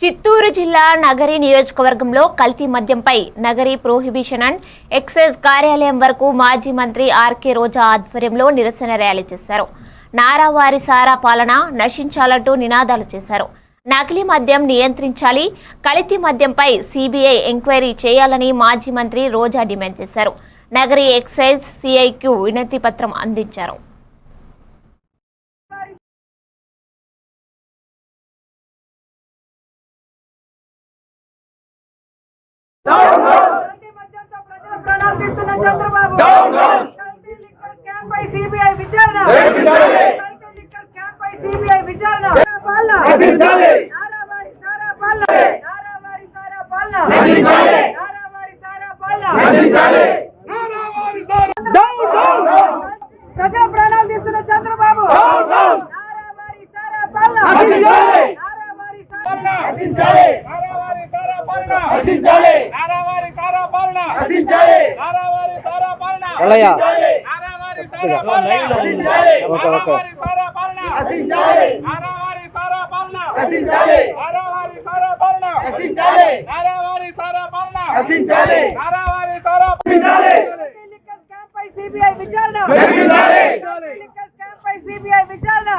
చిత్తూరు జిల్లా నగరి నియోజకవర్గంలో కల్తీ మద్యంపై నగరి ప్రొహిబిషన్ అండ్ ఎక్సైజ్ కార్యాలయం వరకు మాజీ మంత్రి ఆర్కే రోజా ఆధ్వర్యంలో నిరసన ర్యాలీ చేశారు. నారావారి సారా పాలన నశించాలంటూ నినాదాలు చేశారు. నకిలీ మద్యం నియంత్రించాలి కల్తీ మద్యంపై సిబిఐ ఎంక్వైరీ చేయాలని మాజీ మంత్రి రోజా డిమాండ్ చేశారు. నగరి ఎక్సైజ్ సిఐక్యూ వినతి పత్రం అందించారు. సారా పాలన నారావారి సారా పాలన ప్రజల ప్రాణాలు తీస్తున్న చంద్రబాబు. నారావారి సారా పాలన నశించాలి నారావారి సారా పాలన నశించాలి నారావారి సారా పాలన కళయ నారావారి సారా పాలన నశించాలి నారావారి సారా పాలన నశించాలి నారావారి సారా పాలన నశించాలి నారావారి సారా పాలన నశించాలి నారావారి సారా పాలన నశించాలి నారావారి సారా నశించాలి సిబిఐ విచారణ జరిగించాలి సిబిఐ విచారణ